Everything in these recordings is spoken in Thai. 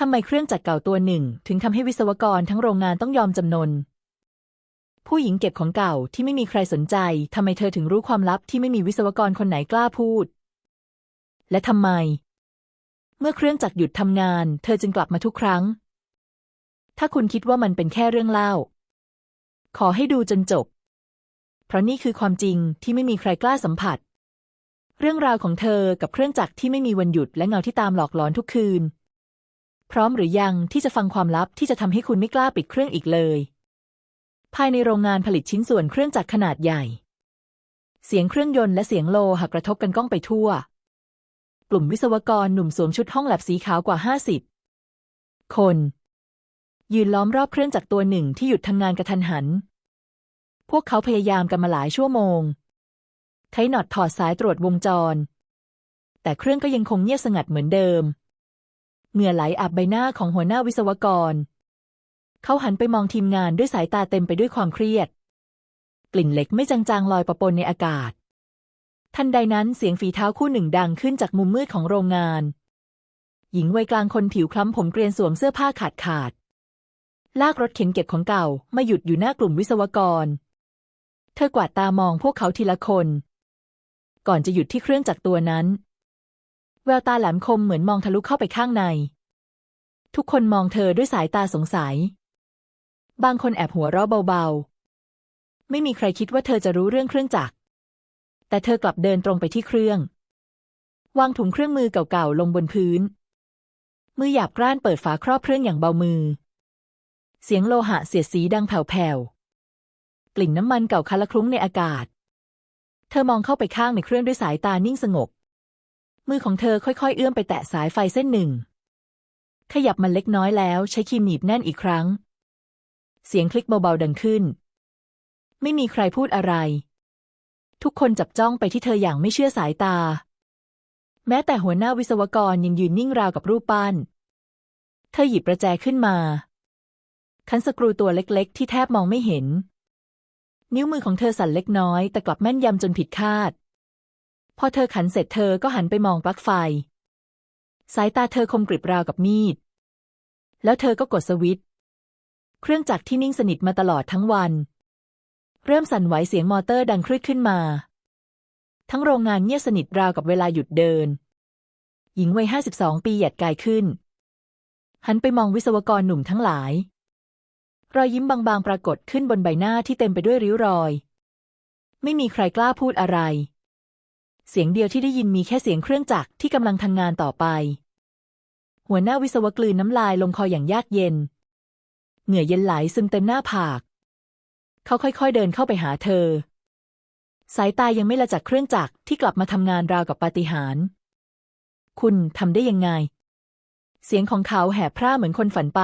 ทำไมเครื่องจักรเก่าตัวหนึ่ง ถึงทำให้วิศวกรทั้งโรงงานต้องยอมจำนน ผู้หญิงเก็บของเก่าที่ไม่มีใครสนใจทำไมเธอถึงรู้ความลับที่ไม่มีวิศวกรคนไหนกล้าพูด และทำไม เมื่อเครื่องจักรหยุดทำงาน เธอจึงกลับมาทุกครั้ง ถ้าคุณคิดว่ามันเป็นแค่เรื่องเล่า ขอให้ดูจนจบ เพราะนี่คือความจริงที่ไม่มีใครกล้าสัมผัส เรื่องราวของเธอกับเครื่องจักรที่ไม่มีวันหยุดและเงาที่ตามหลอกหลอนทุกคืน พร้อมหรือยังที่จะฟังความลับที่จะทำให้คุณไม่กล้าปิดเครื่องอีกเลย ภายในโรงงานผลิตชิ้นส่วนเครื่องจักรขนาดใหญ่ เสียงเครื่องยนต์และเสียงโลหะกระทบกันก้องไปทั่ว กลุ่มวิศวกรหนุ่มสวมชุดห้องแลบสีขาวกว่าห้าสิบคน ยืนล้อมรอบเครื่องจักรตัวหนึ่งที่หยุดทำงานกระทันหัน พวกเขาพยายามกันมาหลายชั่วโมงใช้หนอดถอดสายตรวจวงจร แต่เครื่องก็ยังคงเงียบสงัดเหมือนเดิม เหงื่อไหลอาบใบหน้าของหัวหน้าวิศวกร เขาหันไปมองทีมงานด้วยสายตาเต็มไปด้วยความเครียด กลิ่นเหล็กไม่จางๆลอยประปนในอากาศ ทันใดนั้นเสียงฝีเท้าคู่หนึ่งดังขึ้นจากมุมมืดของโรงงาน หญิงวัยกลางคนผิวคล้ำผมเกรียนสวมเสื้อผ้าขาดขาด ลากรถเข็นเก็บของเก่ามาหยุดอยู่หน้ากลุ่มวิศวกร เธอกวาดตามองพวกเขาทีละคน ก่อนจะหยุดที่เครื่องจักรตัวนั้น แววตาแหลมคมเหมือนมองทะลุเข้าไปข้างใน ทุกคนมองเธอด้วยสายตาสงสัย บางคนแอบหัวเราะเบาๆ ไม่มีใครคิดว่าเธอจะรู้เรื่องเครื่องจักร แต่เธอกลับเดินตรงไปที่เครื่อง วางถุงเครื่องมือเก่าๆ ลงบนพื้น มือหยาบกร้านเปิดฝาครอบเครื่องอย่างเบามือ เสียงโลหะเสียดสีดังแผ่วๆ กลิ่นน้ำมันเก่าคละคลุ้งในอากาศ เธอมองเข้าไปข้างในเครื่องด้วยสายตานิ่งสงบ มือของเธอค่อยๆ เอื้อมไปแตะสายไฟเส้นหนึ่ง ขยับมันเล็กน้อยแล้วใช้ครีมหนีบแน่นอีกครั้ง เสียงคลิกเบาๆดังขึ้น ไม่มีใครพูดอะไร ทุกคนจับจ้องไปที่เธออย่างไม่เชื่อสายตา แม้แต่หัวหน้าวิศวกรยังยืนนิ่งราวกับรูปปั้น เธอหยิบประแจขึ้นมา คันสกรูตัวเล็กๆ ที่แทบมองไม่เห็น นิ้วมือของเธอสั่นเล็กน้อยแต่กลับแม่นยำจนผิดคาด พอเธอขันเสร็จเธอก็หันไปมองปลั๊กไฟ สายตาเธอคมกริบราวกับมีด แล้วเธอก็กดสวิตช์เครื่องจักรที่นิ่งสนิทมาตลอดทั้งวัน เริ่มสั่นไหวเสียงมอเตอร์ดังครืดขึ้นมา ทั้งโรงงานเงียบสนิทราวกับเวลาหยุดเดิน หญิงวัยห้าสิบสองปีหยัดกายขึ้น หันไปมองวิศวกรหนุ่มทั้งหลาย รอยยิ้มบางๆปรากฏขึ้นบนใบหน้าที่เต็มไปด้วยริ้วรอย ไม่มีใครกล้าพูดอะไร เสียงเดียวที่ได้ยินมีแค่เสียงเครื่องจักรที่กำลังทำงานต่อไป หัวหน้าวิศวกลืนน้ำลายลงคออย่างยากเย็น เหงื่อเย็นไหลซึมเต็มหน้าผาก เขาค่อยๆเดินเข้าไปหาเธอ สายตายังไม่ละจากเครื่องจักรที่กลับมาทำงานราวกับปาฏิหาริย์คุณทำได้ยังไง เสียงของเขาแหบพร่าเหมือนคนฝันไป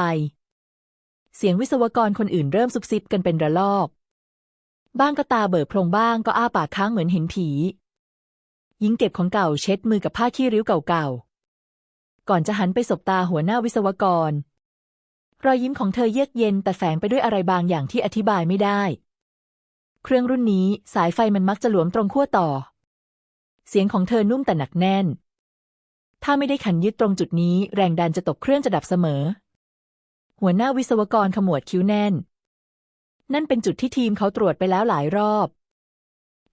เสียงวิศวกรคนอื่นเริ่มซุบซิบกันเป็นระลอก บ้างก็ตาเบิกโพรงบ้างก็อ้าปากค้างเหมือนเห็นผี หญิงเก็บของเก่าเช็ดมือกับผ้าขี้ริ้วเก่าๆ ก่อนจะหันไปสบตาหัวหน้าวิศวกร รอยยิ้มของเธอเยือกเย็นแต่แฝงไปด้วยอะไรบางอย่างที่อธิบายไม่ได้ เครื่องรุ่นนี้สายไฟมันมักจะหลวมตรงขั้วต่อ เสียงของเธอนุ่มแต่หนักแน่น ถ้าไม่ได้ขันยึดตรงจุดนี้ แรงดันจะตกเครื่องจะดับเสมอ หัวหน้าวิศวกรขมวดคิ้วแน่น นั่นเป็นจุดที่ทีมเขาตรวจไปแล้วหลายรอบ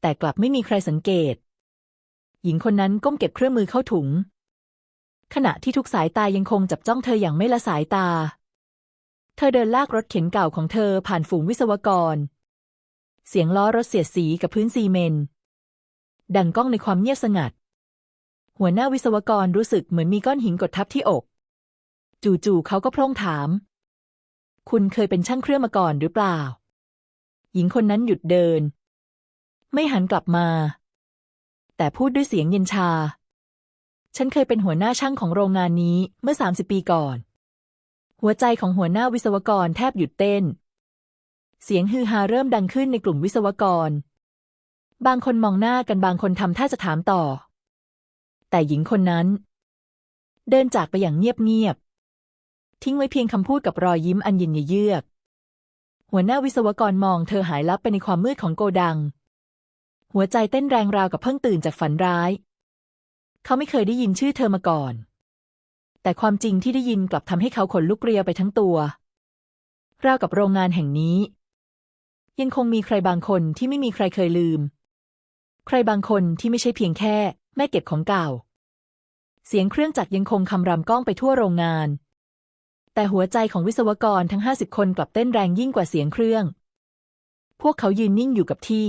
แต่กลับไม่มีใครสังเกต หญิงคนนั้นก้มเก็บเครื่องมือเข้าถุง ขณะที่ทุกสายตายังคงจับจ้องเธออย่างไม่ละสายตา เธอเดินลากรถเข็นเก่าของเธอผ่านฝูงวิศวกร เสียงล้อรถเสียดสีกับพื้นซีเมนต์ดังก้องในความเงียบสงัด หัวหน้าวิศวกรรู้สึกเหมือนมีก้อนหินกดทับที่อก จู่ๆเขาก็พร่งถาม คุณเคยเป็นช่างเครื่องมาก่อนหรือเปล่า หญิงคนนั้นหยุดเดิน ไม่หันกลับมา แต่พูดด้วยเสียงเย็นชา ฉันเคยเป็นหัวหน้าช่างของโรงงานนี้เมื่อสามสิบปีก่อน หัวใจของหัวหน้าวิศวกรแทบหยุดเต้น เสียงฮือฮาเริ่มดังขึ้นในกลุ่มวิศวกร บางคนมองหน้ากันบางคนทำท่าจะถามต่อ แต่หญิงคนนั้น เดินจากไปอย่างเงียบๆ ทิ้งไว้เพียงคำพูดกับรอยยิ้มอันเย็นเยือกหัวหน้าวิศวกรมองเธอหายลับไปในความมืดของโกดัง หัวใจเต้นแรงราวกับเพิ่งตื่นจากฝันร้าย เขาไม่เคยได้ยินชื่อเธอมาก่อน แต่ความจริงที่ได้ยินกลับทำให้เขาขนลุกเรียวไปทั้งตัว ราวกับโรงงานแห่งนี้ ยังคงมีใครบางคนที่ไม่มีใครเคยลืม ใครบางคนที่ไม่ใช่เพียงแค่ แม่เก็บของเก่า เสียงเครื่องจักรยังคงคำรำก้องไปทั่วโรงงาน แต่หัวใจของวิศวกรทั้งห้าสิบคนกลับเต้นแรงยิ่งกว่าเสียงเครื่อง พวกเขายืนนิ่งอยู่กับที่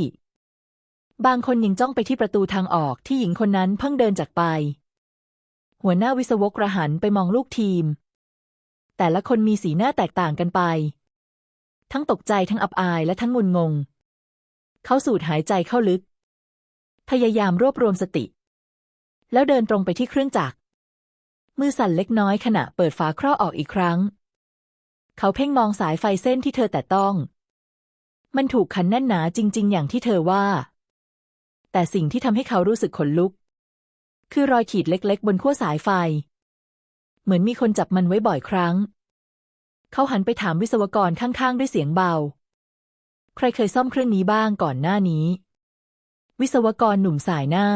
บางคนยังจ้องไปที่ประตูทางออกที่หญิงคนนั้นเพิ่งเดินจากไป หัวหน้าวิศวกระหันไปมองลูกทีม แต่ละคนมีสีหน้าแตกต่างกันไป ทั้งตกใจทั้งอับอายและทั้งงุนงง เขาสูดหายใจเข้าลึก พยายามรวบรวมสติ แล้วเดินตรงไปที่เครื่องจักร มือสั่นเล็กน้อยขณะเปิดฝาครอบออกอีกครั้ง เขาเพ่งมองสายไฟเส้นที่เธอแต่ต้อง มันถูกขันแน่นหนาจริง ๆ อย่างที่เธอว่า แต่สิ่งที่ทำให้เขารู้สึกขนลุก คือรอยขีดเล็ก ๆ บนขั้วสายไฟ เหมือนมีคนจับมันไว้บ่อยครั้ง เขาหันไปถามวิศวกรข้างๆ ด้วยเสียงเบา ใครเคยซ่อมเครื่องนี้บ้างก่อนหน้านี้ วิศวกรหนุ่มสายหน้า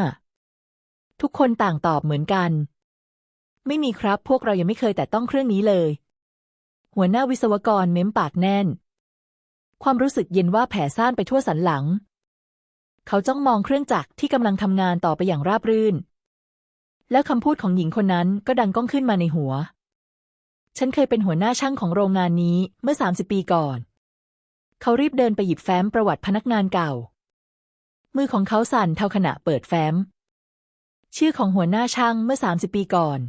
ทุกคนต่างตอบเหมือนกัน ไม่มีครับพวกเรายังไม่เคยแต่ต้องเครื่องนี้เลย หัวหน้าวิศวกรเม้มปากแน่น ความรู้สึกเย็นว่าแผ่ซ่านไปทั่วสันหลัง เขาจ้องมองเครื่องจักรที่กำลังทำงานต่อไปอย่างราบรื่น แล้วคำพูดของหญิงคนนั้นก็ดังก้องขึ้นมาในหัว ฉันเคยเป็นหัวหน้าช่างของโรงงานนี้เมื่อ 30 ปีก่อน เขารีบเดินไปหยิบแฟ้มประวัติพนักงานเก่า มือของเขาสั่นเท่าขณะเปิดแฟ้ม ชื่อของหัวหน้าช่างเมื่อ 30 ปีก่อน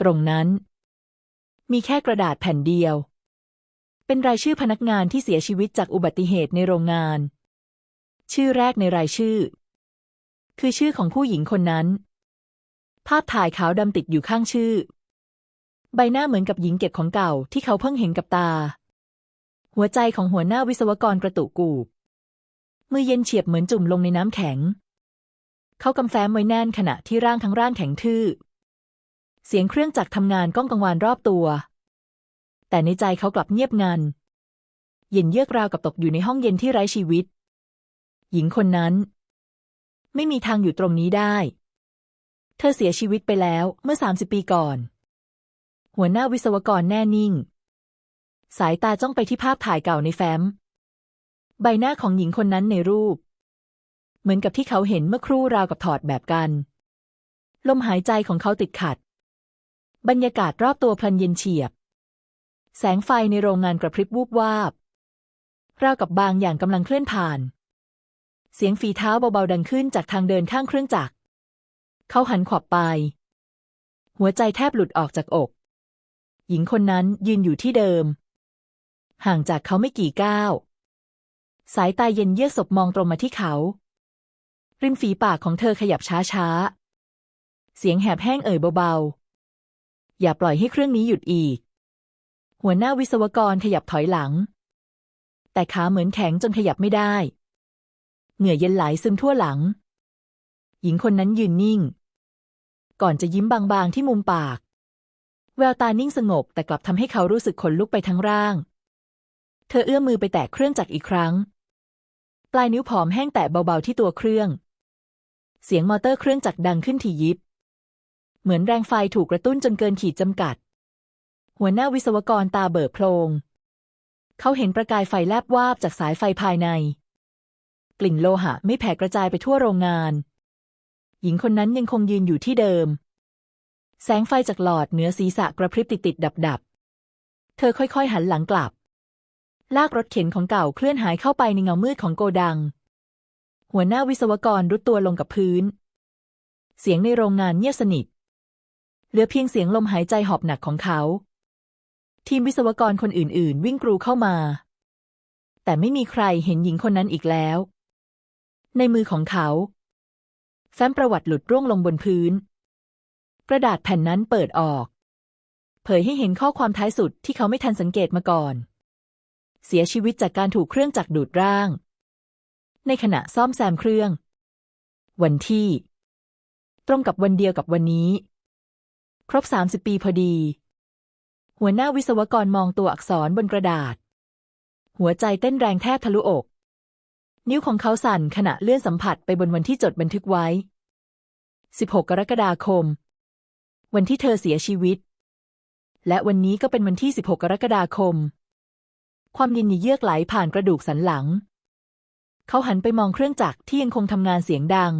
ตรงนั้น มีแค่กระดาษแผ่นเดียว เป็นรายชื่อพนักงานที่เสียชีวิตจากอุบัติเหตุในโรงงาน ชื่อแรกในรายชื่อ คือชื่อของผู้หญิงคนนั้น ภาพถ่ายขาวดำติดอยู่ข้างชื่อ ใบหน้าเหมือนกับหญิงเก็บของเก่าที่เขาเพิ่งเห็นกับตา หัวใจของหัวหน้าวิศวกรกระตุกกูบมือเย็นเฉียบเหมือนจุ่มลงในน้ำแข็ง เขากำแฟ้มไว้แน่นขณะที่ร่างทั้งร่างแข็งทื่อ เสียงเครื่องจักรทำงานก้องกังวานรอบตัว แต่ในใจเขากลับเงียบงัน เย็นเยือกราวกับตกอยู่ในห้องเย็นที่ไร้ชีวิต หญิงคนนั้น ไม่มีทางอยู่ตรงนี้ได้ เธอเสียชีวิตไปแล้วเมื่อสามสิบปีก่อน หัวหน้าวิศวกรแน่นิ่ง สายตาจ้องไปที่ภาพถ่ายเก่าในแฟ้ม ใบหน้าของหญิงคนนั้นในรูป เหมือนกับที่เขาเห็นเมื่อครู่ราวกับถอดแบบกัน ลมหายใจของเขาติดขัด บรรยากาศรอบตัวพลันเย็นเฉียบ แสงไฟในโรงงานกระพริบวูบวาบราวกับบางอย่างกำลังเคลื่อนผ่าน เสียงฝีเท้าเบาๆดังขึ้นจากทางเดินข้างเครื่องจักร เขาหันขวับไป หัวใจแทบหลุดออกจากอก หญิงคนนั้นยืนอยู่ที่เดิม ห่างจากเขาไม่กี่ก้าว สายตาเย็นเยือกศพมองตรงมาที่เขา ริมฝีปากของเธอขยับช้าๆ เสียงแหบแห้งเอ่ยเบาๆ อย่าปล่อยให้เครื่องนี้หยุดอีก หัวหน้าวิศวกรขยับถอยหลัง แต่ขาเหมือนแข็งจนขยับไม่ได้ เหงื่อเย็นไหลซึมทั่วหลัง หญิงคนนั้นยืนนิ่ง ก่อนจะยิ้มบางๆที่มุมปาก แววตานิ่งสงบแต่กลับทำให้เขารู้สึกขนลุกไปทั้งร่าง เธอเอื้อมมือไปแตะเครื่องจักรอีกครั้ง ปลายนิ้วผอมแห้งแตะเบาๆที่ตัวเครื่อง เสียงมอเตอร์เครื่องจักรดังขึ้นทียิบ เหมือนแรงไฟถูกกระตุ้นจนเกินขีดจำกัด หัวหน้าวิศวกรตาเบิกโพลงเขาเห็นประกายไฟแลบวาบจากสายไฟภายใน กลิ่นโลหะไม่แผ่กระจายไปทั่วโรงงาน หญิงคนนั้นยังคงยืนอยู่ที่เดิม แสงไฟจากหลอดเหนือศีรษะกระพริบติดติดดับดับเธอค่อยๆหันหลังกลับ ลากรถเข็นของเก่าเคลื่อนหายเข้าไปในเงามืดของโกดัง หัวหน้าวิศวกรรุดตัวลงกับพื้น เสียงในโรงงานเงียบสนิท เหลือเพียงเสียงลมหายใจหอบหนักของเขา ทีมวิศวกรคนอื่นๆ วิ่งกรูเข้ามา แต่ไม่มีใครเห็นหญิงคนนั้นอีกแล้ว ในมือของเขาแฟ้มประวัติหลุดร่วงลงบนพื้น กระดาษแผ่นนั้นเปิดออก เผยให้เห็นข้อความท้ายสุดที่เขาไม่ทันสังเกตมาก่อน เสียชีวิตจากการถูกเครื่องจักรดูดร่าง ในขณะซ่อมแซมเครื่อง วันที่ ตรงกับวันเดียวกับวันนี้ ครบ30ปีพอดี หัวหน้าวิศวกรมองตัวอักษรบนกระดาษ หัวใจเต้นแรงแทบทะลุอก นิ้วของเขาสั่นขณะเลื่อนสัมผัสไปบนวันที่จดบันทึกไว้ 16 กรกฎาคม วันที่เธอเสียชีวิต และวันนี้ก็เป็นวันที่ 16 กรกฎาคม ความเย็นเยือกไหลผ่านกระดูกสันหลัง เขาหันไปมองเครื่องจักรที่ยังคงทำงานเสียงดัง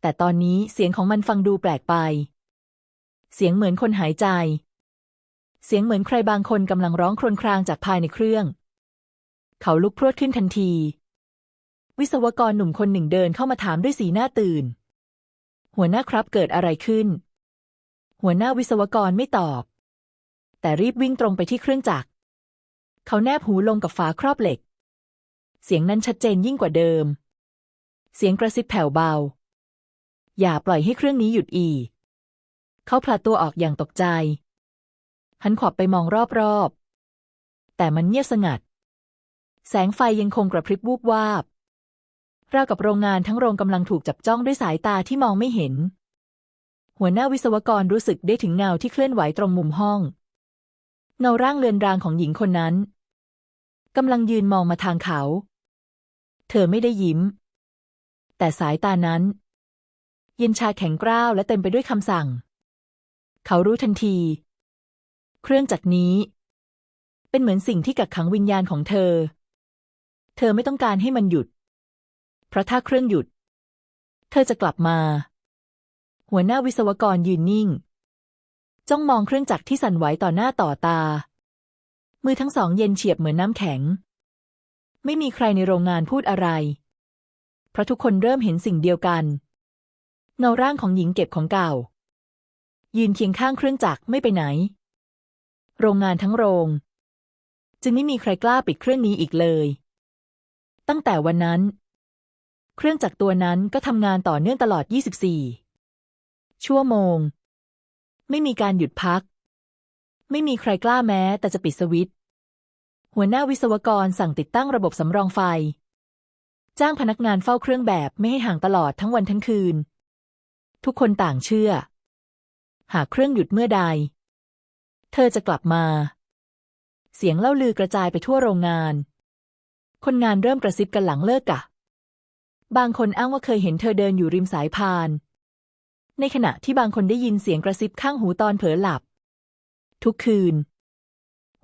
แต่ตอนนี้เสียงของมันฟังดูแปลกไป เสียงเหมือนคนหายใจ เสียงเหมือนใครบางคนกำลังร้องครวญครางจากภายในเครื่อง เขาลุกพรวดขึ้นทันที วิศวกรหนุ่มคนหนึ่งเดินเข้ามาถามด้วยสีหน้าตื่น หัวหน้าครับเกิดอะไรขึ้น หัวหน้าวิศวกรไม่ตอบ แต่รีบวิ่งตรงไปที่เครื่องจักร เขาแนบหูลงกับฝาครอบเหล็ก เสียงนั้นชัดเจนยิ่งกว่าเดิม เสียงกระซิบแผ่วเบา อย่าปล่อยให้เครื่องนี้หยุดอีกเขาพลาดตัวออกอย่างตกใจ หันขวับไปมองรอบๆ แต่มันเงียบสงัด แสงไฟยังคงกระพริบวูบวาบ ราวกับโรงงานทั้งโรงกำลังถูกจับจ้องด้วยสายตาที่มองไม่เห็น หัวหน้าวิศวกรรู้สึกได้ถึงเงาที่เคลื่อนไหวตรงมุมห้อง เงาร่างเลือนรางของหญิงคนนั้นกำลังยืนมองมาทางเขา เธอไม่ได้ยิ้ม แต่สายตานั้น เย็นชาแข็งกร้าวและเต็มไปด้วยคำสั่ง เขารู้ทันที เครื่องจักรนี้ เป็นเหมือนสิ่งที่กักขังวิญญาณของเธอ เธอไม่ต้องการให้มันหยุด เพราะถ้าเครื่องหยุด เธอจะกลับมา หัวหน้าวิศวกรยืนนิ่ง จ้องมองเครื่องจักรที่สั่นไหวต่อหน้าต่อตา มือทั้งสองเย็นเฉียบเหมือนน้ำแข็ง ไม่มีใครในโรงงานพูดอะไร เพราะทุกคนเริ่มเห็นสิ่งเดียวกัน เงาร่างของหญิงเก็บของเก่า ยืนเคียงข้างเครื่องจักรไม่ไปไหน โรงงานทั้งโรง จึงไม่มีใครกล้าปิดเครื่องนี้อีกเลย ตั้งแต่วันนั้น เครื่องจักรตัวนั้นก็ทำงานต่อเนื่องตลอด 24 ชั่วโมง ไม่มีการหยุดพัก ไม่มีใครกล้าแม้แต่จะปิดสวิตช์หัวหน้าวิศวกรสั่งติดตั้งระบบสำรองไฟ จ้างพนักงานเฝ้าเครื่องแบบไม่ให้ห่างตลอดทั้งวันทั้งคืน ทุกคนต่างเชื่อ หากเครื่องหยุดเมื่อใด เธอจะกลับมา เสียงเล่าลือกระจายไปทั่วโรงงาน คนงานเริ่มกระซิบกันหลังเลิกกะ บางคนอ้างว่าเคยเห็นเธอเดินอยู่ริมสายพาน ในขณะที่บางคนได้ยินเสียงกระซิบข้างหูตอนเผลอหลับ ทุกคืน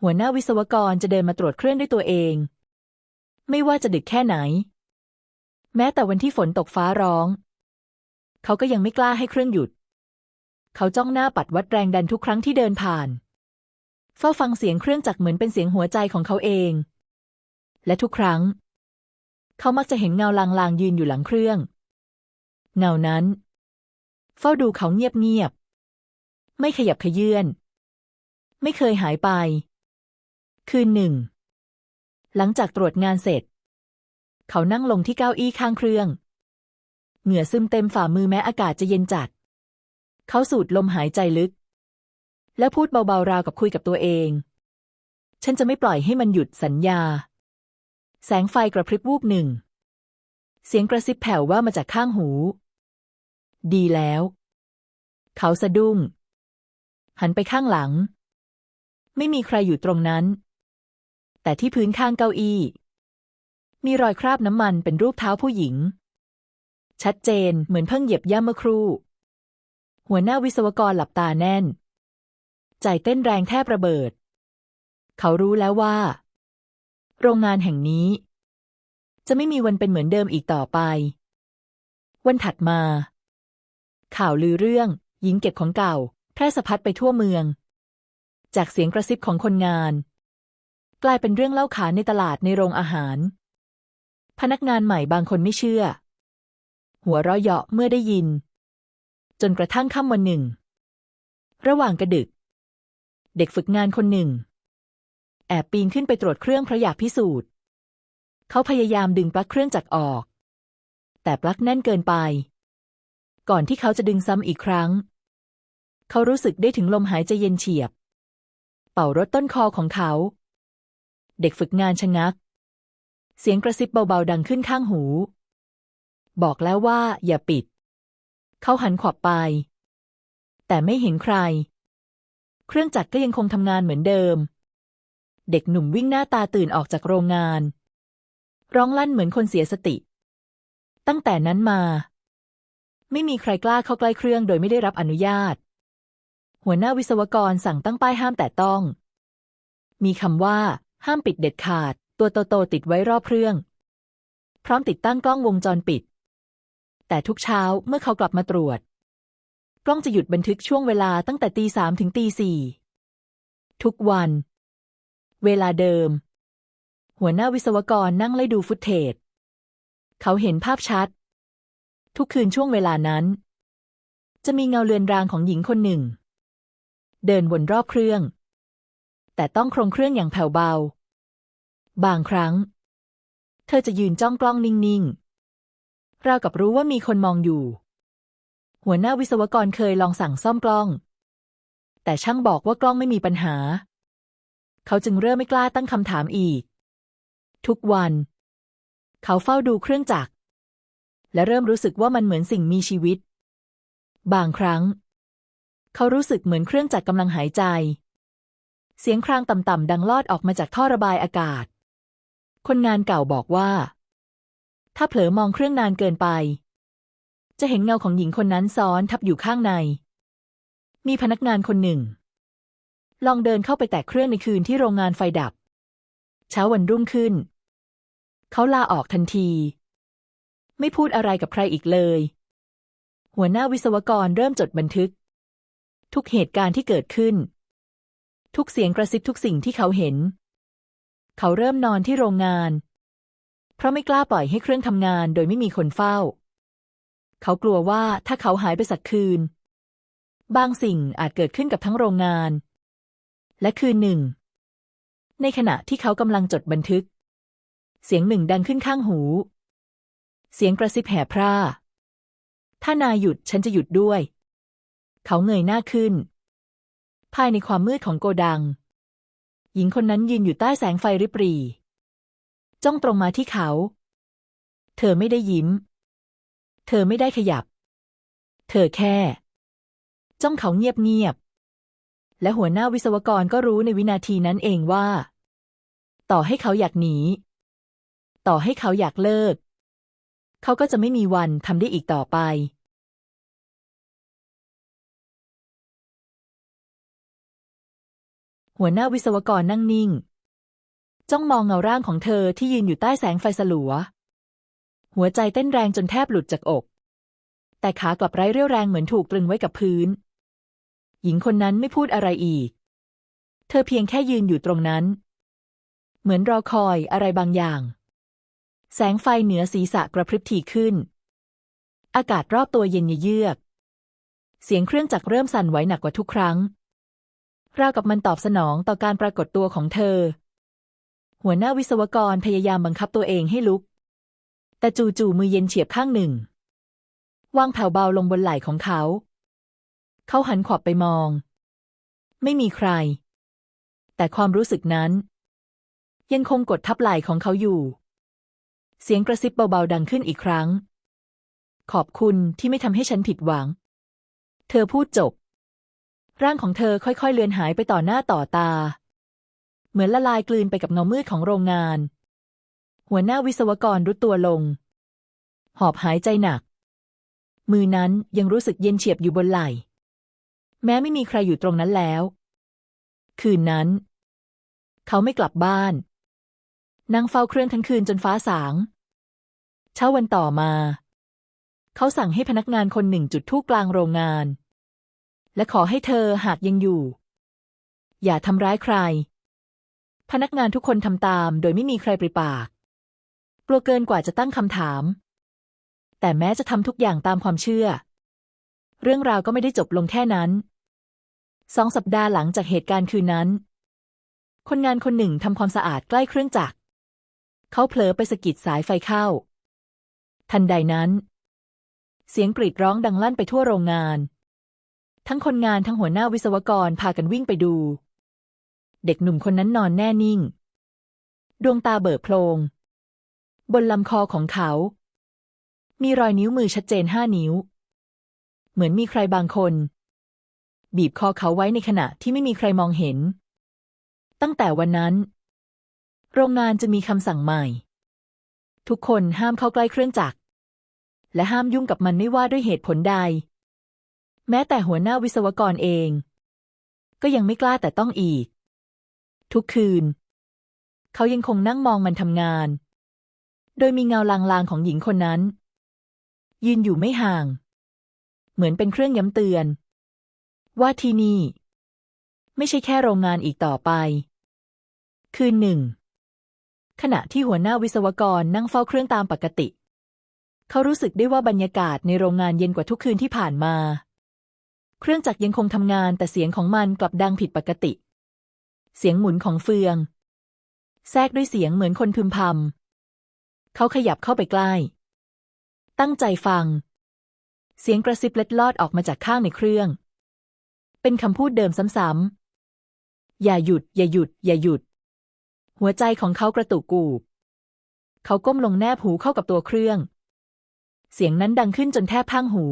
หัวหน้าวิศวกรจะเดินมาตรวจเครื่องด้วยตัวเอง ไม่ว่าจะดึกแค่ไหน แม้แต่วันที่ฝนตกฟ้าร้อง เขาก็ยังไม่กล้าให้เครื่องหยุด เขาจ้องหน้าปัดวัดแรงดันทุกครั้งที่เดินผ่าน เฝ้าฟังเสียงเครื่องจักรเหมือนเป็นเสียงหัวใจของเขาเอง และทุกครั้ง เขามักจะเห็นเงาลางๆยืนอยู่หลังเครื่อง เงานั้น เฝ้าดูเขาเงียบๆไม่ขยับขยื่นไม่เคยหายไป คืนหนึ่ง หลังจากตรวจงานเสร็จ เขานั่งลงที่เก้าอี้ข้างเครื่อง เหงื่อซึมเต็มฝ่ามือแม้อากาศจะเย็นจัด เขาสูดลมหายใจลึก แล้วพูดเบาๆราวกับคุยกับตัวเอง ฉันจะไม่ปล่อยให้มันหยุดสัญญา แสงไฟกระพริบวูบหนึ่ง เสียงกระซิบแผ่วว่ามาจากข้างหู ดีแล้ว เขาสะดุ้ง หันไปข้างหลัง ไม่มีใครอยู่ตรงนั้น แต่ที่พื้นข้างเก้าอี้ มีรอยคราบน้ำมันเป็นรูปเท้าผู้หญิง ชัดเจนเหมือนเพิ่งเหยียบย่ำเมื่อครู่ หัวหน้าวิศวกรหลับตาแน่น ใจเต้นแรงแทบระเบิด เขารู้แล้วว่า โรงงานแห่งนี้ จะไม่มีวันเป็นเหมือนเดิมอีกต่อไป วันถัดมา ข่าวลือเรื่อง หญิงเก็บของเก่า แพร่สะพัดไปทั่วเมือง จากเสียงกระซิบของคนงาน กลายเป็นเรื่องเล่าขานในตลาดในโรงอาหาร พนักงานใหม่บางคนไม่เชื่อ หัวเราะเยาะเมื่อได้ยิน จนกระทั่งค่ำวันหนึ่ง ระหว่างกระดึก เด็กฝึกงานคนหนึ่ง แอบปีนขึ้นไปตรวจเครื่องเพราะอยากพิสูจน์ เขาพยายามดึงปลั๊กเครื่องจักรออก แต่ปลั๊กแน่นเกินไป ก่อนที่เขาจะดึงซ้ำอีกครั้ง เขารู้สึกได้ถึงลมหายใจเย็นเฉียบ เป่ารถต้นคอของเขา เด็กฝึกงานชะงัก เสียงกระซิบเบาๆดังขึ้นข้างหู บอกแล้วว่าอย่าปิด เขาหันขวับไป แต่ไม่เห็นใคร เครื่องจักรก็ยังคงทำงานเหมือนเดิม เด็กหนุ่มวิ่งหน้าตาตื่นออกจากโรงงาน ร้องลั่นเหมือนคนเสียสติ ตั้งแต่นั้นมา ไม่มีใครกล้าเข้าใกล้เครื่องโดยไม่ได้รับอนุญาต หัวหน้าวิศวกรสั่งตั้งป้ายห้ามแต่ต้อง มีคำว่า ห้ามปิดเด็ดขาด ตัวโตๆติดไว้รอบเครื่อง พร้อมติดตั้งกล้องวงจรปิด แต่ทุกเช้าเมื่อเขากลับมาตรวจ กล้องจะหยุดบันทึกช่วงเวลาตั้งแต่ตีสามถึงตีสี่ทุกวัน เวลาเดิม หัวหน้าวิศวกรนั่งไล่ดูฟุตเทจ เขาเห็นภาพชัด ทุกคืนช่วงเวลานั้น จะมีเงาเลือนรางของหญิงคนหนึ่ง เดินวนรอบเครื่อง แต่ต้องครงเครื่องอย่างแผ่วเบา บางครั้ง เธอจะยืนจ้องกล้องนิ่งๆราวกับรู้ว่ามีคนมองอยู่ หัวหน้าวิศวกรเคยลองสั่งซ่อมกล้อง แต่ช่างบอกว่ากล้องไม่มีปัญหา เขาจึงเริ่มไม่กล้าตั้งคำถามอีก ทุกวัน เขาเฝ้าดูเครื่องจักร และเริ่มรู้สึกว่ามันเหมือนสิ่งมีชีวิต บางครั้ง เขารู้สึกเหมือนเครื่องจักรกำลังหายใจ เสียงครางต่ำๆดังลอดออกมาจากท่อระบายอากาศ คนงานเก่าบอกว่า ถ้าเผลอมองเครื่องนานเกินไป จะเห็นเงาของหญิงคนนั้นซ้อนทับอยู่ข้างใน มีพนักงานคนหนึ่ง ลองเดินเข้าไปแตะเครื่องในคืนที่โรงงานไฟดับ เช้าวันรุ่งขึ้น เขาลาออกทันที ไม่พูดอะไรกับใครอีกเลย หัวหน้าวิศวกรเริ่มจดบันทึก ทุกเหตุการณ์ที่เกิดขึ้น ทุกเสียงกระซิบทุกสิ่งที่เขาเห็น เขาเริ่มนอนที่โรงงาน เพราะไม่กล้าปล่อยให้เครื่องทำงานโดยไม่มีคนเฝ้า เขากลัวว่าถ้าเขาหายไปสักคืน บางสิ่งอาจเกิดขึ้นกับทั้งโรงงาน และคืนหนึ่ง ในขณะที่เขากำลังจดบันทึก เสียงหนึ่งดังขึ้นข้างหู เสียงกระซิบแห่พร่า ถ้านายหยุดฉันจะหยุดด้วย เขาเงยหน้าขึ้น ภายในความมืดของโกดัง หญิงคนนั้นยืนอยู่ใต้แสงไฟริบหรี่จ้องตรงมาที่เขา เธอไม่ได้ยิ้ม เธอไม่ได้ขยับ เธอแค่ จ้องเขาเงียบๆ และหัวหน้าวิศวกรก็รู้ในวินาทีนั้นเองว่า ต่อให้เขาอยากหนี ต่อให้เขาอยากเลิก เขาก็จะไม่มีวันทำได้อีกต่อไปหัวหน้าวิศวกรนั่งนิ่ง จ้องมองเงาร่างของเธอที่ยืนอยู่ใต้แสงไฟสลัว หัวใจเต้นแรงจนแทบหลุดจากอก แต่ขากลับไร้เรี่ยวแรงเหมือนถูกตรึงไว้กับพื้น หญิงคนนั้นไม่พูดอะไรอีก เธอเพียงแค่ยืนอยู่ตรงนั้น เหมือนรอคอยอะไรบางอย่าง แสงไฟเหนือศีรษะกระพริบถี่ขึ้น อากาศรอบตัวเย็นเยือก เสียงเครื่องจักรเริ่มสั่นไหวหนักกว่าทุกครั้งราวกับมันตอบสนองต่อการปรากฏตัวของเธอ หัวหน้าวิศวกรพยายามบังคับตัวเองให้ลุก แต่จู่ๆมือเย็นเฉียบข้างหนึ่งวางแผ่วเบาลงบนไหล่ของเขา เขาหันขวับไปมอง ไม่มีใคร แต่ความรู้สึกนั้น ยังคงกดทับไหล่ของเขาอยู่ เสียงกระซิบเบาๆดังขึ้นอีกครั้ง ขอบคุณที่ไม่ทำให้ฉันผิดหวัง เธอพูดจบ ร่างของเธอค่อยๆเลือนหายไปต่อหน้าต่อตา เหมือนละลายกลืนไปกับเงามืดของโรงงาน หัวหน้าวิศวกรรุดตัวลง หอบหายใจหนักมือนั้นยังรู้สึกเย็นเฉียบอยู่บนไหล่ แม้ไม่มีใครอยู่ตรงนั้นแล้ว คืนนั้น เขาไม่กลับบ้านนั่งเฝ้าเครื่องทั้งคืนจนฟ้าสาง เช้าวันต่อมา เขาสั่งให้พนักงานคนหนึ่งจุดธูปกลางโรงงาน และขอให้เธอหากยังอยู่ อย่าทำร้ายใคร พนักงานทุกคนทำตามโดยไม่มีใครปริปาก กลัวเกินกว่าจะตั้งคำถาม แต่แม้จะทำทุกอย่างตามความเชื่อ เรื่องราวก็ไม่ได้จบลงแค่นั้น สองสัปดาห์หลังจากเหตุการณ์คืนนั้น คนงานคนหนึ่งทำความสะอาดใกล้เครื่องจักร เขาเผลอไปสะกิดสายไฟเข้า ทันใดนั้น เสียงกรีดร้องดังลั่นไปทั่วโรงงาน ทั้งคนงานทั้งหัวหน้าวิศวกรพากันวิ่งไปดู เด็กหนุ่มคนนั้นนอนแน่นิ่ง ดวงตาเบิกโพลง บนลำคอของเขา มีรอยนิ้วมือชัดเจนห้านิ้ว เหมือนมีใครบางคน บีบคอเขาไว้ในขณะที่ไม่มีใครมองเห็น ตั้งแต่วันนั้น โรงงานจะมีคำสั่งใหม่ ทุกคนห้ามเข้าใกล้เครื่องจักร และห้ามยุ่งกับมันไม่ว่าด้วยเหตุผลใด แม้แต่หัวหน้าวิศวกรเอง ก็ยังไม่กล้าแต่ต้องอีก ทุกคืน เขายังคงนั่งมองมันทำงาน โดยมีเงาลางๆของหญิงคนนั้น ยืนอยู่ไม่ห่าง เหมือนเป็นเครื่องย้ำเตือน ว่าที่นี่ ไม่ใช่แค่โรงงานอีกต่อไป คืนหนึ่ง ขณะที่หัวหน้าวิศวกรนั่งเฝ้าเครื่องตามปกติ เขารู้สึกได้ว่าบรรยากาศในโรงงานเย็นกว่าทุกคืนที่ผ่านมา เครื่องจักรยังคงทำงานแต่เสียงของมันกลับดังผิดปกติ เสียงหมุนของเฟือง แทรกด้วยเสียงเหมือนคนพึมพำเขาขยับเข้าไปใกล้ ตั้งใจฟังเสียงกระซิบเล็ดลอดออกมาจากข้างในเครื่อง เป็นคำพูดเดิมซ้ำๆ อย่าหยุด อย่าหยุด อย่าหยุด หัวใจของเขากระตุกกูบ เขาก้มลงแนบหูเข้ากับตัวเครื่อง เสียงนั้นดังขึ้นจนแทบพังหู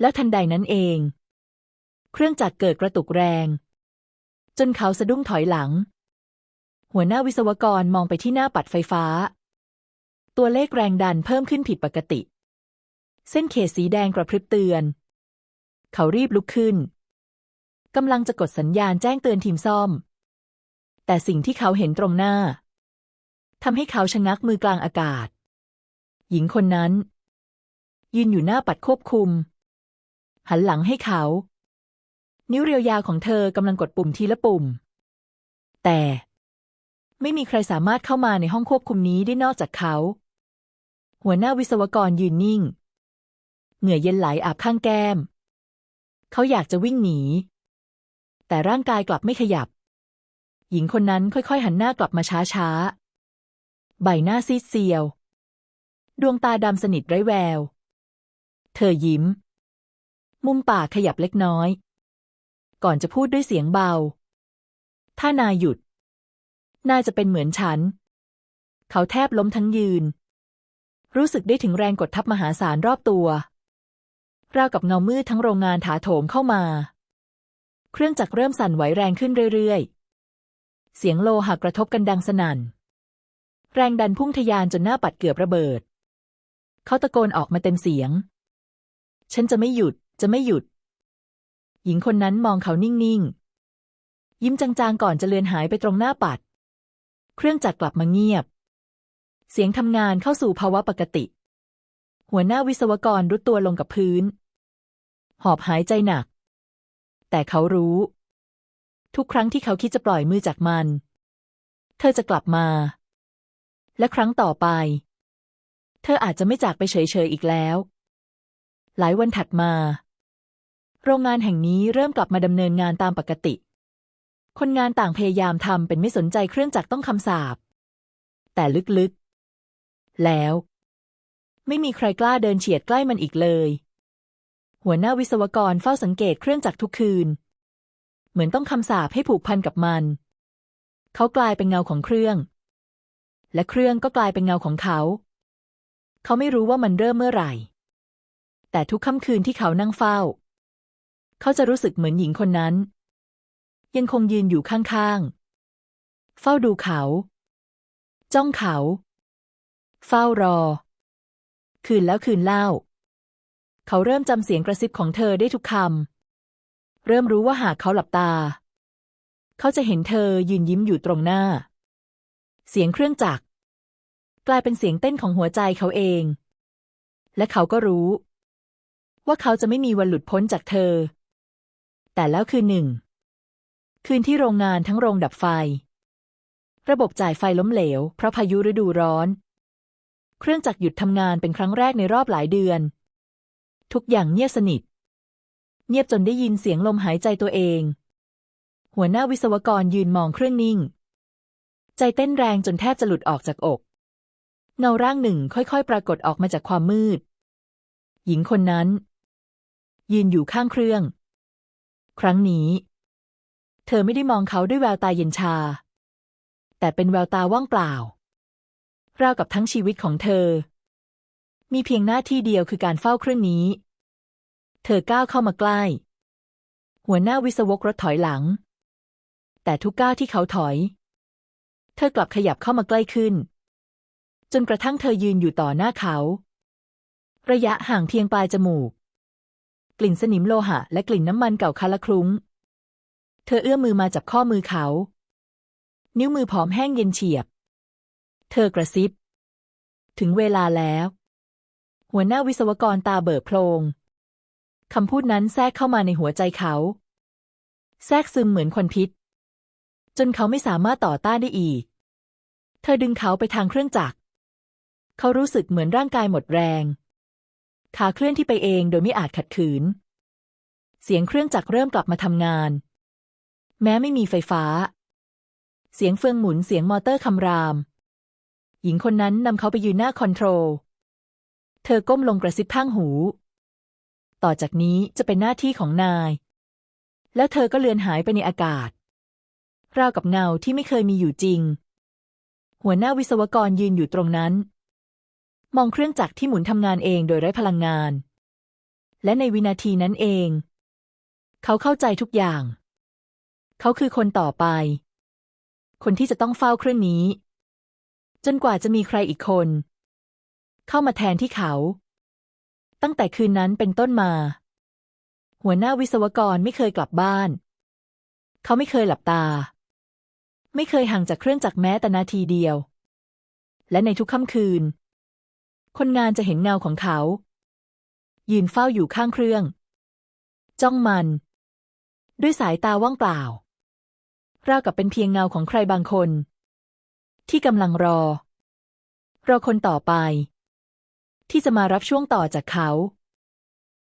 แล้วทันใดนั้นเอง เครื่องจักรเกิดกระตุกแรง จนเขาสะดุ้งถอยหลัง หัวหน้าวิศวกรมองไปที่หน้าปัดไฟฟ้า ตัวเลขแรงดันเพิ่มขึ้นผิดปกติ เส้นเขตสีแดงกระพริบเตือน เขารีบลุกขึ้น กำลังจะกดสัญญาณแจ้งเตือนทีมซ่อม แต่สิ่งที่เขาเห็นตรงหน้าทำให้เขาชะงักมือกลางอากาศ หญิงคนนั้น ยืนอยู่หน้าปัดควบคุม หันหลังให้เขา นิ้วเรียวยาวของเธอกำลังกดปุ่มทีละปุ่ม แต่ ไม่มีใครสามารถเข้ามาในห้องควบคุมนี้ได้นอกจากเขา หัวหน้าวิศวกรยืนนิ่ง เหงื่อเย็นไหลอาบข้างแก้ม เขาอยากจะวิ่งหนี แต่ร่างกายกลับไม่ขยับ หญิงคนนั้นค่อยๆ หันหน้ากลับมาช้าๆ ใบหน้าซีดเซียว ดวงตาดำสนิทไร้แวว เธอยิ้ม มุมปากขยับเล็กน้อย ก่อนจะพูดด้วยเสียงเบา ถ้านายหยุด นายจะเป็นเหมือนฉัน เขาแทบล้มทั้งยืน รู้สึกได้ถึงแรงกดทับมหาศาลรอบตัวราวกับเงามืดทั้งโรงงานถาโถมเข้ามา เครื่องจักรเริ่มสั่นไหวแรงขึ้นเรื่อยๆ เสียงโลหะกระทบกันดังสนั่น แรงดันพุ่งทะยานจนหน้าปัดเกือบระเบิด เขาตะโกนออกมาเต็มเสียง ฉันจะไม่หยุด จะไม่หยุด หญิงคนนั้นมองเขานิ่งๆ ยิ้มจางๆ ก่อนจะเลือนหายไปตรงหน้าปัด เครื่องจักรกลับมาเงียบ เสียงทำงานเข้าสู่ภาวะปกติ หัวหน้าวิศวกรรุดตัวลงกับพื้น หอบหายใจหนัก แต่เขารู้ ทุกครั้งที่เขาคิดจะปล่อยมือจากมัน เธอจะกลับมา และครั้งต่อไป เธออาจจะไม่จากไปเฉยๆอีกแล้ว หลายวันถัดมา โรงงานแห่งนี้เริ่มกลับมาดำเนินงานตามปกติ คนงานต่างพยายามทำเป็นไม่สนใจเครื่องจักรต้องคำสาปแต่ลึกๆ แล้ว ไม่มีใครกล้าเดินเฉียดใกล้มันอีกเลย หัวหน้าวิศวกรเฝ้าสังเกตเครื่องจักรทุกคืน เหมือนต้องคำสาปให้ผูกพันกับมัน เขากลายเป็นเงาของเครื่อง และเครื่องก็กลายเป็นเงาของเขา เขาไม่รู้ว่ามันเริ่มเมื่อไหร่ แต่ทุกค่ำคืนที่เขานั่งเฝ้า เขาจะรู้สึกเหมือนหญิงคนนั้น ยังคงยืนอยู่ข้างๆ เฝ้าดูเขา จ้องเขา เฝ้ารอ คืนแล้วคืนเล่า เขาเริ่มจำเสียงกระซิบของเธอได้ทุกคำ เริ่มรู้ว่าหากเขาหลับตา เขาจะเห็นเธอยืนยิ้มอยู่ตรงหน้า เสียงเครื่องจักร กลายเป็นเสียงเต้นของหัวใจเขาเอง และเขาก็รู้ ว่าเขาจะไม่มีวันหลุดพ้นจากเธอ แต่แล้วคืนหนึ่ง คืนที่โรงงานทั้งโรงดับไฟ ระบบจ่ายไฟล้มเหลว เพราะพายุฤดูร้อน เครื่องจักรหยุดทำงานเป็นครั้งแรกในรอบหลายเดือน ทุกอย่างเงียบสนิท เงียบจนได้ยินเสียงลมหายใจตัวเอง หัวหน้าวิศวกรยืนมองเครื่องนิ่ง ใจเต้นแรงจนแทบจะหลุดออกจากอก เงาร่างหนึ่งค่อยๆ ปรากฏออกมาจากความมืด หญิงคนนั้น ยืนอยู่ข้างเครื่อง ครั้งนี้ เธอไม่ได้มองเขาด้วยแววตาเย็นชา แต่เป็นแววตาว่างเปล่า ราวกับทั้งชีวิตของเธอ มีเพียงหน้าที่เดียวคือการเฝ้าเครื่องนี้ เธอก้าวเข้ามาใกล้ หัวหน้าวิศวกรถถอยหลัง แต่ทุกก้าวที่เขาถอย เธอกลับขยับเข้ามาใกล้ขึ้น จนกระทั่งเธอยืนอยู่ต่อหน้าเขา ระยะห่างเพียงปลายจมูก กลิ่นสนิมโลหะ และกลิ่นน้ำมันเก่าคาละคลุ้ง เธอเอื้อมมือมาจับข้อมือเขา นิ้วมือผอมแห้งเย็นเฉียบ เธอกระซิบ ถึงเวลาแล้ว หัวหน้าวิศวกรตาเบิกโพลงคำพูดนั้นแทรกเข้ามาในหัวใจเขา แทรกซึมเหมือนควันพิษ จนเขาไม่สามารถต่อต้านได้อีก เธอดึงเขาไปทางเครื่องจักร เขารู้สึกเหมือนร่างกายหมดแรง ขาเคลื่อนที่ไปเองโดยไม่อาจขัดขืน เสียงเครื่องจักรเริ่มกลับมาทำงาน แม้ไม่มีไฟฟ้า เสียงเฟืองหมุนเสียงมอเตอร์คำราม หญิงคนนั้นนำเขาไปยืนหน้าคอนโทรล เธอก้มลงกระซิบข้างหู ต่อจากนี้จะเป็นหน้าที่ของนาย แล้วเธอก็เลือนหายไปในอากาศ ราวกับเงาที่ไม่เคยมีอยู่จริง หัวหน้าวิศวกรยืนอยู่ตรงนั้น มองเครื่องจักรที่หมุนทำงานเองโดยไร้พลังงาน และในวินาทีนั้นเอง เขาเข้าใจทุกอย่าง เขาคือคนต่อไป คนที่จะต้องเฝ้าเครื่องนี้ จนกว่าจะมีใครอีกคน เข้ามาแทนที่เขา ตั้งแต่คืนนั้นเป็นต้นมา หัวหน้าวิศวกรไม่เคยกลับบ้าน เขาไม่เคยหลับตา ไม่เคยห่างจากเครื่องจักรแม้แต่นาทีเดียว และในทุกค่ำคืน คนงานจะเห็นเงาของเขา ยืนเฝ้าอยู่ข้างเครื่อง จ้องมัน ด้วยสายตาว่างเปล่า ราวกับเป็นเพียงเงาของใครบางคน ที่กำลังรอรอคนต่อไป ที่จะมารับช่วงต่อจากเขา